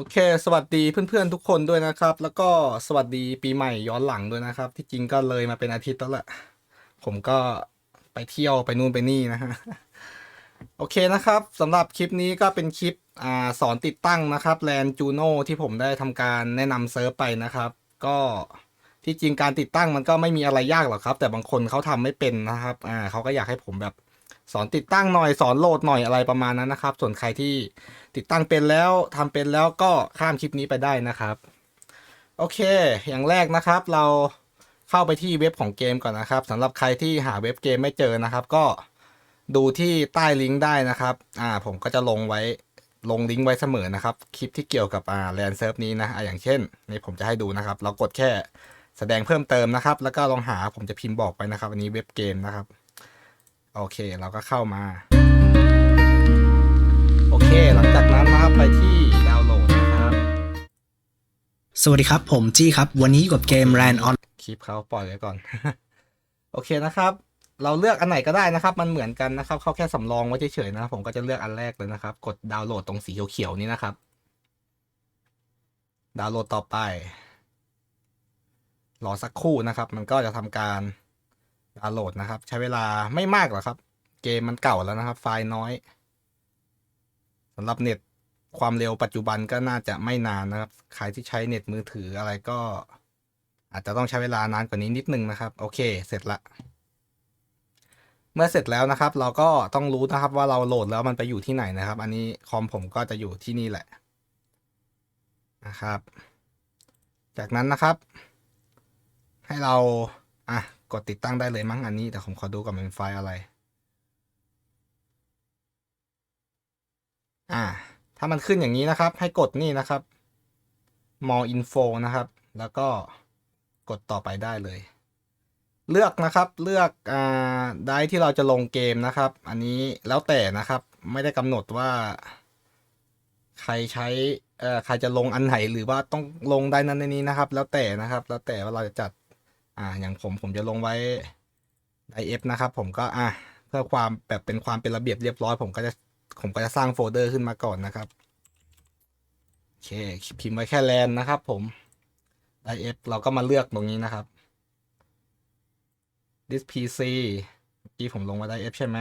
โอเค สวัสดีเพื่อนๆทุกคนด้วยนะครับ แล้วก็สวัสดีปีใหม่ย้อนหลังด้วยนะครับ ที่จริงก็เลยมาเป็นอาทิตย์แล้วแหละผมก็ไปเที่ยวไปนู่นไปนี่นะฮะโอเคนะครับสำหรับคลิปนี้ก็เป็นคลิปอสอนติดตั้งนะครับแลนจูโน่ที่ผมได้ทำการแนะนำเซิร์ฟไปนะครับ ก็ที่จริงการติดตั้งมันก็ไม่มีอะไรยากหรอกครับ แต่บางคนเขาทำไม่เป็นนะครับอ่าเขาก็อยากให้ผมแบบ สอนติดตั้งหน่อยสอนโหลดหน่อยอะไรประมาณนั้นนะครับ ส่วนใครที่ติดตั้งเป็นแล้วทำเป็นแล้วก็ข้ามคลิปนี้ไปได้นะครับ โอเค อย่างแรกนะครับเราเข้าไปที่เว็บของเกมก่อนนะครับสำหรับใครที่หาเว็บเกมไม่เจอนะครับ ก็ดูที่ใต้ลิงก์ได้นะครับ อ่า ผมก็จะลงไว้ลงลิงก์ไว้เสมอนะครับ คลิปที่เกี่ยวกับอ่าแลนเซิร์ฟนี้นะอ่าอย่างเช่นนี่ผมจะให้ดูนะครับ เรากดแค่แสดงเพิ่มเติมนะครับ แล้วก็ลองหาผมจะพิมพ์บอกไปนะครับ อันนี้เว็บเกมนะครับ โอเค เราก็เข้ามา โอเค หลังจากนั้นนะครับไปที่ดาวน์โหลดนะครับ สวัสดีครับ ผมจี้ครับ วันนี้อยู่กับเกม Ran On คลิปเขาปล่อยไว้ก่อน โอเคนะครับ เราเลือกอันไหนก็ได้นะครับ มันเหมือนกันนะครับ เขาแค่สำรองไว้เฉยๆนะครับผมก็จะเลือกอันแรกเลยนะครับ กดดาวน์โหลดตรงสีเขียวๆนี้นะครับ ดาวน์โหลดต่อไป รอสักครู่นะครับ มันก็จะทำการ ดาวน์โหลดนะครับ ใช้เวลาไม่มากหรอกครับ เกมมันเก่าแล้วนะครับ ไฟล์น้อยสำหรับเน็ตความเร็วปัจจุบันก็น่าจะไม่นานนะครับ ใครที่ใช้เน็ตมือถืออะไรก็ อาจจะต้องใช้เวลานานกว่านี้นิดนึงนะครับ โอเค เสร็จละ เมื่อเสร็จแล้วนะครับ เราก็ต้องรู้นะครับว่าเราโหลดแล้วมันไปอยู่ที่ไหนนะครับ อันนี้คอมผมก็จะอยู่ที่นี่แหละนะครับ จากนั้นนะครับ ให้เรา อะ กดติดตั้งได้เลยมั้งอันนี้ แต่ผมขอดูก่อนมันเป็นไฟล์อะไร อ่า ถ้ามันขึ้นอย่างนี้นะครับ ให้กดนี่นะครับ more info นะครับ แล้วก็กดต่อไปได้เลย เลือกนะครับ เลือกอ่าได้ที่เราจะลงเกมนะครับ อันนี้แล้วแต่นะครับ ไม่ได้กำหนดว่า ใครใช้เอ่อใครจะลงอันไหนหรือว่าต้องลงได้นั้นในนี้นะครับ แล้วแต่นะครับ แล้วแต่ว่าเราจะจัด อ่าอย่างผมผมจะลงไว้ไดเอฟนะครับ ผมก็อะเพื่อความแบบเป็นความเป็นระเบียบเรียบร้อย ผมก็จะผมก็จะสร้างโฟลเดอร์ขึ้นมาก่อนนะครับโอเคพิมพ์ไว้แค่แลนนะครับ ผม IF เอฟเราก็มาเลือกตรงนี้นะครับ this PC เมื่อกี้ผมลงไว้ IF ใช่ไหม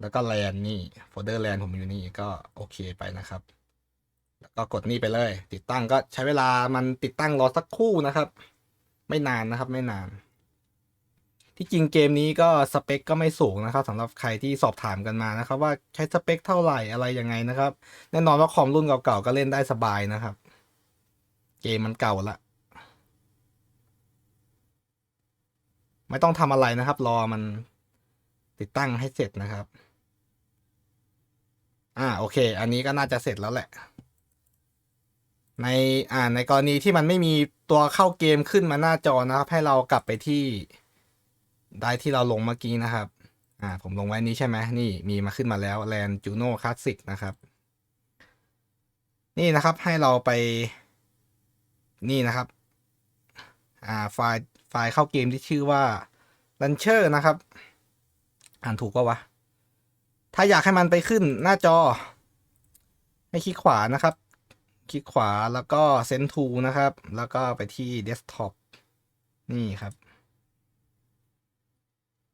แล้วก็แลนนี่โฟลเดอร์แลนผมอยู่นี่ก็โอเคไปนะครับ แล้วก็กดนี่ไปเลย ติดตั้งก็ใช้เวลามันติดตั้งรอสักครู่นะครับ ไม่นานนะครับ ไม่นาน ที่จริงเกมนี้ก็สเปคก็ไม่สูงนะครับสำหรับใครที่สอบถามกันมานะครับ ว่าใช้สเปคเท่าไหร่อะไรยังไงนะครับ แน่นอนว่าคอมรุ่นเก่าๆก็เล่นได้สบายนะครับ เกมมันเก่าละไม่ต้องทำอะไรนะครับ รอมันติดตั้งให้เสร็จนะครับ อ่าโอเค อันนี้ก็น่าจะเสร็จแล้วแหละ ในอ่าในกรณีที่มันไม่มีตัวเข้าเกมขึ้นมาหน้าจอนะครับ ให้เรากลับไปที่ได้ที่เราลงเมื่อกี้นะครับ อ่า ผมลงไว้นี้ใช่ไหมนี่มีมาขึ้นมาแล้วแลนจูโน่คลาสสิกนะครับ นี่นะครับให้เราไป นี่นะครับ อ่าไฟล์ไฟล์เข้าเกมที่ชื่อว่า Launcher นะครับ อ่านถูกปะวะ ถ้าอยากให้มันไปขึ้นหน้าจอ ให้คลิกขวานะครับ คลิกขวาแล้วก็ Send to นะครับ แล้วก็ไปที่ Desktop นี่ครับ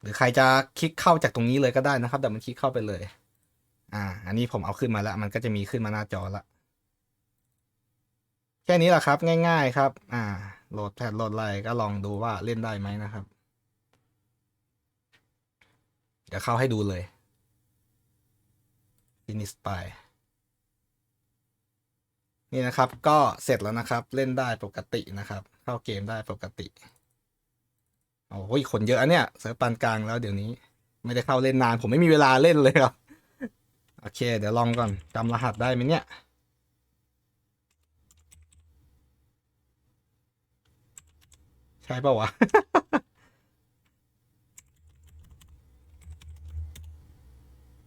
หรือใครจะคลิกเข้าจากตรงนี้เลยก็ได้นะครับ แต่มันคลิกเข้าไปเลย อ่า อันนี้ผมเอาขึ้นมาแล้ว มันก็จะมีขึ้นมาหน้าจอละแค่นี้แหละครับ ง่าย ๆ ครับ อ่า โหลดแพทโหลดอะไรก็ลองดูว่าเล่นได้ไหมนะครับ เดี๋ยวเข้าให้ดูเลย finish ไป นี่นะครับ ก็เสร็จแล้วนะครับ เล่นได้ปกตินะครับ เข้าเกมได้ปกติโอ้ยคนเยอะเนี่ยเซิร์ฟปานกลางแล้วเดี๋ยวนี้ ไม่ได้เข้าเล่นนาน ผมไม่มีเวลาเล่นเลยครับ โอเค เดี๋ยวลองก่อนจำรหัสได้ไหมเนี่ยใช่ปะวะ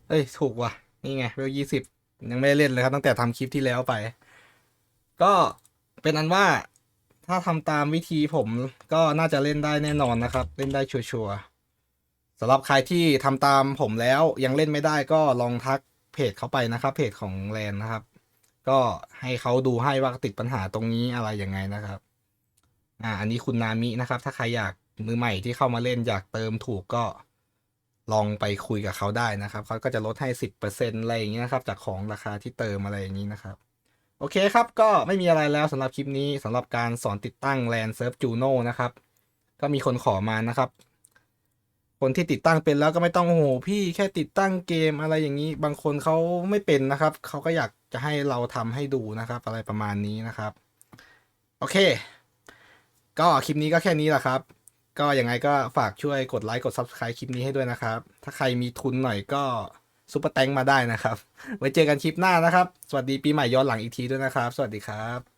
เอ้ย ถูกว่ะ นี่ไงเวลยี่สิบยังไม่ได้เล่นเลยครับ ตั้งแต่ทำคลิปที่แล้วไป ก็เป็นอันว่าถ้าทำตามวิธีผมก็น่าจะเล่นได้แน่นอนนะครับ เล่นได้ชัวร์ๆสำหรับใครที่ทำตามผมแล้วยังเล่นไม่ได้ก็ลองทักเพจเขาไปนะครับเพจของแลนนะครับ ก็ให้เขาดูให้ว่าติดปัญหาตรงนี้อะไรยังไงนะครับ อ่า อันนี้คุณนามินะครับ ถ้าใครอยากมือใหม่ที่เข้ามาเล่นอยากเติมถูกก็ลองไปคุยกับเขาได้นะครับเขาก็จะลดให้สิบเปอร์เซ็นต์อะไรอย่างนี้นะครับ จากของราคาที่เติมอะไรอย่างนี้นะครับ โอเคครับ ก็ไม่มีอะไรแล้วสำหรับคลิปนี้สำหรับการสอนติดตั้งแลนเซิร์ฟจูโน่นะครับ ก็มีคนขอมานะครับ คนที่ติดตั้งเป็นแล้วก็ไม่ต้องโอ้โหพี่แค่ติดตั้งเกมอะไรอย่างนี้ บางคนเขาไม่เป็นนะครับเขาก็อยากจะให้เราทำให้ดูนะครับ อะไรประมาณนี้นะครับ โอเค ก็คลิปนี้ก็แค่นี้แหละครับ ก็ยังไงก็ฝากช่วยกดไลค์กด Subscribe คลิปนี้ให้ด้วยนะครับ ถ้าใครมีทุนหน่อยก็ ซุปเปอร์แตงมาได้นะครับ ไว้เจอกันคลิปหน้านะครับ สวัสดีปีใหม่ย้อนหลังอีกทีด้วยนะครับ สวัสดีครับ